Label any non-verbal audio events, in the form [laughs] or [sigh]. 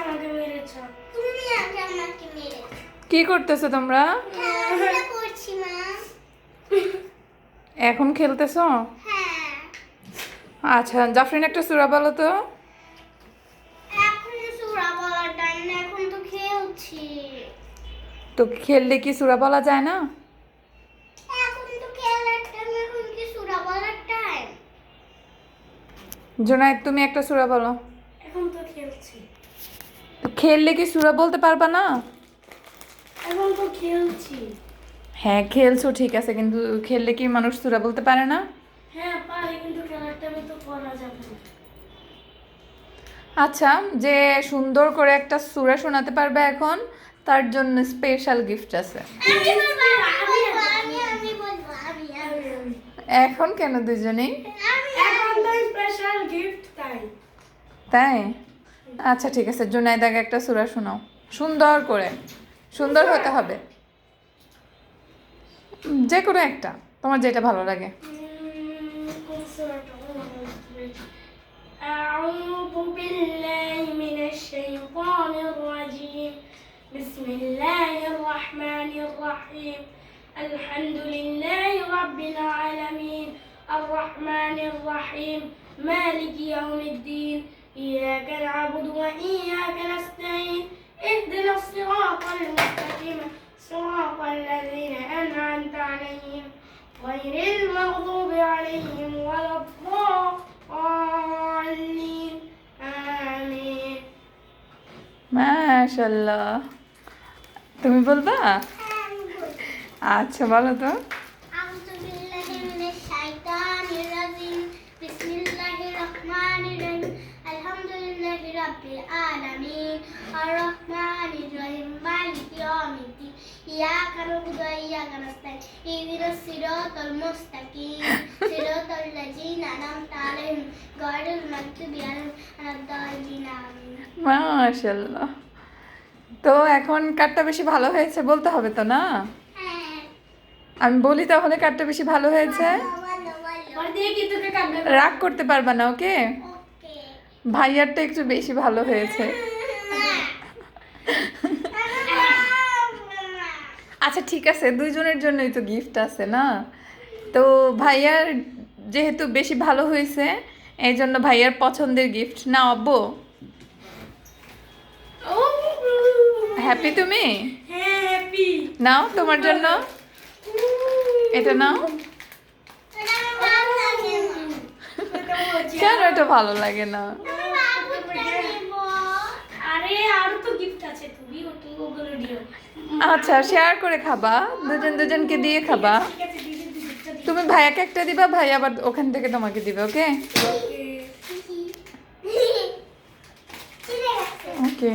আমাকে মেরেছো। তুমি আগে আমাকে মেরেছো। কি করতেছো তোমরা? খেলাধুলা করছি মা। এখন খেলতেছো? হ্যাঁ। আচ্ছা জাফরিন একটা সুরা বলো তো। এখন সুরা বলার টাইম না এখন তো খেলছি। তো খেললে কি সুরা বলা যায় না? এখন তো খেলার টাইম এখন কি সুরা বলার টাইম জোনায়েদ তুমি একটা সুরা বলো। এখন তো খেলছি। তো খেললে কি সুরা বলতে পারবা না? এখন তো খেলছি। হ্যাঁ খেলছো ঠিক আছে কিন্তু খেললে কি মানুষ সুরা বলতে পারে না? হ্যাঁ পারি কিন্তু খেলার তো করা যাবে না। আচ্ছা যে সুন্দর করে একটা সুরা শোনাতে পারবে এখন তার জন্য স্পেশাল গিফট আছে। এখন কেন দুজনেই? তাই? আচ্ছা ঠিক আছে জুনাইদ আগে একটা সুরা শোনাও সুন্দর করে সুন্দর হতে হবে উম, যে কোনো একটা তোমার যেটা ভালো লাগে কোন সুরাটা أعوذ بالله من الشيطان الرجيم بسم الله الرحمن الرحيم الحمد لله رب العالمين الرحمن الرحيم مالك يوم الدين إياك نعبد وإياك نستعين اهدنا الصراط المستقيم صراط الذين أنعمت عليهم غير المغضوب عليهم ولا الضالين آمين মাশাল্লাহ তুমি বলবা আমি বলবো আচ্ছা বলো তো [laughs] তো এখন কারটা বেশি ভালো হয়েছে বলতে হবে তো না? আমি বলি তাহলে কারটা বেশি ভালো হয়েছে? রাগ করতে পারবা না ওকে? ভাইয়ারটা একটু বেশি ভালো হয়েছে। আচ্ছা ঠিক আছে দুইজনের জন্যই তো গিফট আছে না? তো ভাইয়ার যেহেতু বেশি ভালো হয়েছে এই জন্য ভাইয়ার পছন্দের গিফট না অব্বো হ্যাপি তুমি? হ্যাঁ, নাও তোমার জন্য। এটা নাও। কেন এটা ভালো লাগে না? আচ্ছা শেয়ার করে খাবা। দুজন দুজনকে দিয়ে খাবা। তুমি ভাইয়াকে একটা দিবা ভাই আবার ওখান থেকে তোমাকে দিবে ওকে? ওকে